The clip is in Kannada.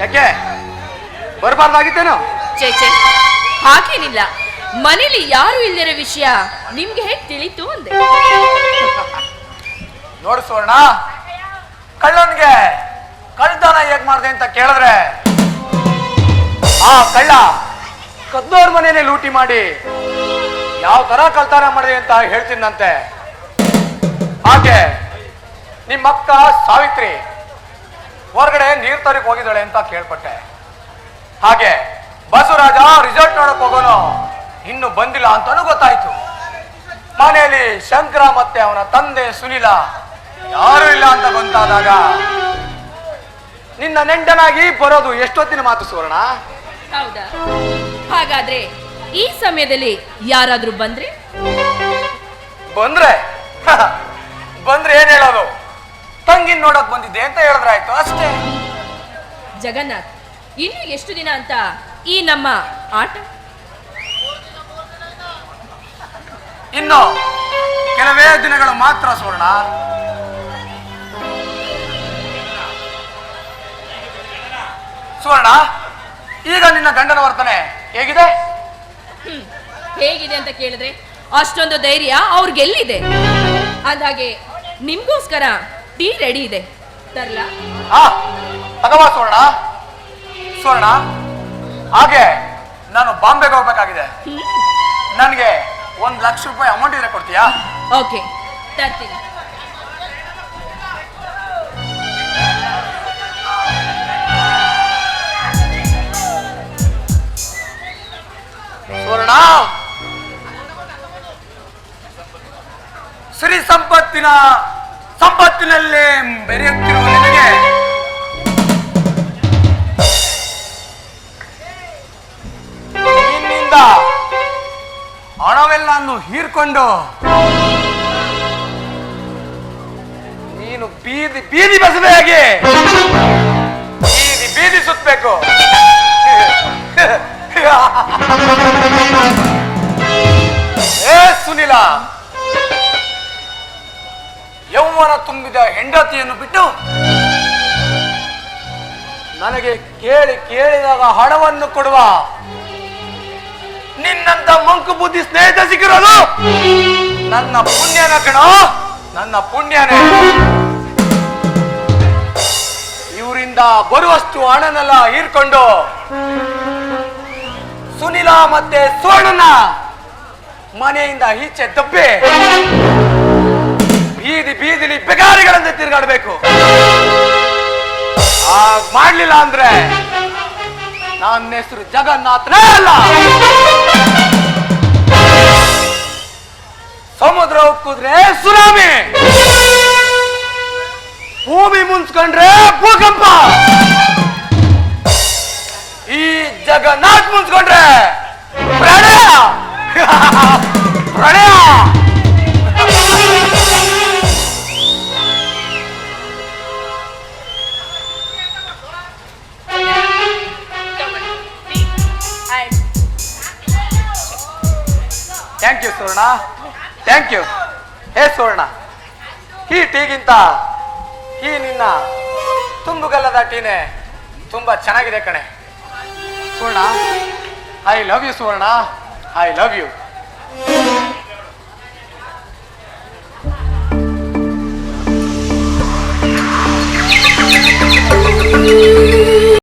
ಯಾಕೆ? ಬರಬಾರ್ದಾಗಿತ್ತೇನೋ? ಛೇ ಹಾಗೇನಿಲ್ಲ. ಮನೇಲಿ ಯಾರು ಇಲ್ಲದಿರೋ ವಿಷಯ ನಿಮ್ಗೆ ಹೇಗ್ ತಿಳಿತು ಅಂದೆ. ನೋಡು ಸುವರ್ಣ ಕಳ್ಳನ್ಗೆ ಕಳ್ಳತನ ಹೇಗ್ ಮಾಡ್ದೆ ಅಂತ ಕೇಳಿದ್ರೆ ಆ ಕಳ್ಳ ಕದ್ದೋರ್ ಮನೇನೆ ಲೂಟಿ ಮಾಡಿ ಯಾವ ತರ ಕಳ್ತನ ಮಾಡಿದೆ ಅಂತ ಹೇಳ್ತೀನಂತೆ. ಹಾಗೆ ನಿಮ್ಮಕ್ಕ ಸಾವಿತ್ರಿ ಹೊರಗಡೆ ನೀರ್ ತರಕ್ ಹೋಗಿದ್ದಾಳೆ ಅಂತ ಕೇಳ್ಪಟ್ಟೆ. ಹಾಗೆ ಬಸವರಾಜ ರಿಸಲ್ಟ್ ನೋಡಕ್ ಹೋಗೋನು ಇನ್ನು ಬಂದಿಲ್ಲ ಅಂತಾನು ಗೊತ್ತಾಯ್ತು. ಮನೆಯಲ್ಲಿ ಶಂಕರ ಮತ್ತೆ ಅವನ ತಂದೆ ಸುನಿಲ ಯಾರು ಇಲ್ಲ ಅಂತ ಗೊತ್ತಾದಾಗ ನಿನ್ನ ನೆಂಟನಾಗಿ ಬರೋದು ಎಷ್ಟೊತ್ತಿನ ಮಾತು ಸುವರ್ಣ? ಹೌದಾ? ಹಾಗಾದ್ರೆ ಈ ಸಮಯದಲ್ಲಿ ಯಾರಾದ್ರೂ ಬಂದ್ರೆ? ಬಂದ್ರೆ? ಬಂದ್ರೆ ಏನ್ ಹೇಳೋದು? ತಂಗಿನ್ ನೋಡಕ್ ಬಂದಿದ್ದೆ ಅಂತ ಹೇಳಿದ್ರಾಯ್ತು ಅಷ್ಟೇ. ಜಗನ್ನಾಥ್ ಇನ್ನು ಎಷ್ಟು ದಿನ ಅಂತ ಈ ನಮ್ಮ ಆಟ? ಇನ್ನು ಕೆಲವೇ ದಿನಗಳು ಮಾತ್ರ ಸುವರ್ಣ. ಸುವರ್ಣ ಈಗ ನಿನ್ನ ಗಂಡನ ವರ್ತನೆ ಹೇಗಿದೆ? ಹ್ಮ್ ಹೇಗಿದೆ ಅಂತ ಕೇಳಿದ್ರೆ ಅಷ್ಟೊಂದು ಧೈರ್ಯ ಅವ್ರಿಗೆಲ್ಲಿದೆ? ಅಂದಾಗೆ ನಿಮ್ಗೋಸ್ಕರ ಟೀ ರೆಡಿ ಇದೆ. ತರ್ಲಾ. ಆ ತಗವಾ ಸುವರ್ಣ. ಸುವರ್ಣ ಹಾಗೆ ನಾನು ಬಾಂಬೆಗೆ ಹೋಗ್ಬೇಕಾಗಿದೆ. ನನಗೆ ಒಂದು ಲಕ್ಷ ರೂಪಾಯಿ ಅಮೌಂಟ್ ಇದ್ರೆ ಕೊಡ್ತೀಯಾ? ಓಕೆ ತರ್ತೀನಿ. ಸುವರ್ಣ! ಶ್ರೀ ಸಂಪತ್ತಿನ ಸಂಪತ್ತಿನಲ್ಲೇ ಬೆರೆಯುತ್ತಿರುವ ನಿನಗೆ ನಿನ್ನಿಂದ ಹಣವೆಲ್ಲನ್ನು ಹೀರ್ಕೊಂಡು ನೀನು ಬೀದಿ ಬೀದಿ ಬಸವೆಯಾಗಿ ಬೀದಿ ಬೀದಿ ಸುತ್ತಬೇಕು ಏ ಸುನಿಲ. ಯೌವನ ತುಂಬಿದ ಹೆಂಡತಿಯನ್ನು ಬಿಟ್ಟು ನನಗೆ ಕೇಳಿ ಕೇಳಿದಾಗ ಹಣವನ್ನು ಕೊಡುವ ನಿನ್ನಂತ ಮಂಕು ಬುದ್ಧಿ ಸ್ನೇಹಿತ ಸಿಕ್ಕಿರೋದು? ನನ್ನ ಪುಣ್ಯನ ಕಣ, ನನ್ನ ಪುಣ್ಯನೇ. ಇವರಿಂದ ಬರುವಷ್ಟು ಹಣನೆಲ್ಲ ಹೀರ್ಕೊಂಡು ಸುನಿಲ ಮತ್ತೆ ಸುವರ್ಣನ ಮನೆಯಿಂದ ಈಚೆ ದಬ್ಬೆ ಬೀದಿ ಬೀದಿಲಿ ಬೆಗಾರಿಗಳಂತೆ ತಿರುಗಾಡಬೇಕು. ಮಾಡ್ಲಿಲ್ಲ ಅಂದ್ರೆ ನನ್ನ ಹೆಸರು ಜಗನ್ನಾಥನೇ ಅಲ್ಲ. ಸಮುದ್ರ ಉಕ್ಕುದ್ರೆ ಸುನಾಮಿ. ಭೂಮಿ ಮುನ್ಸ್ಕೊಂಡ್ರೆ ಭೂಕಂಪ. Thank you Suvarna. Thank you hey Suvarna. ಈ ಟೀಗಿಂತ, ಈ ನಿನ್ನ ತುಂಬುಗಲ್ಲದ ಟೀನೆ ತುಂಬ ಚೆನ್ನಾಗಿದೆ ಕಣೆ. Suvarna I love you Suvarna. I love you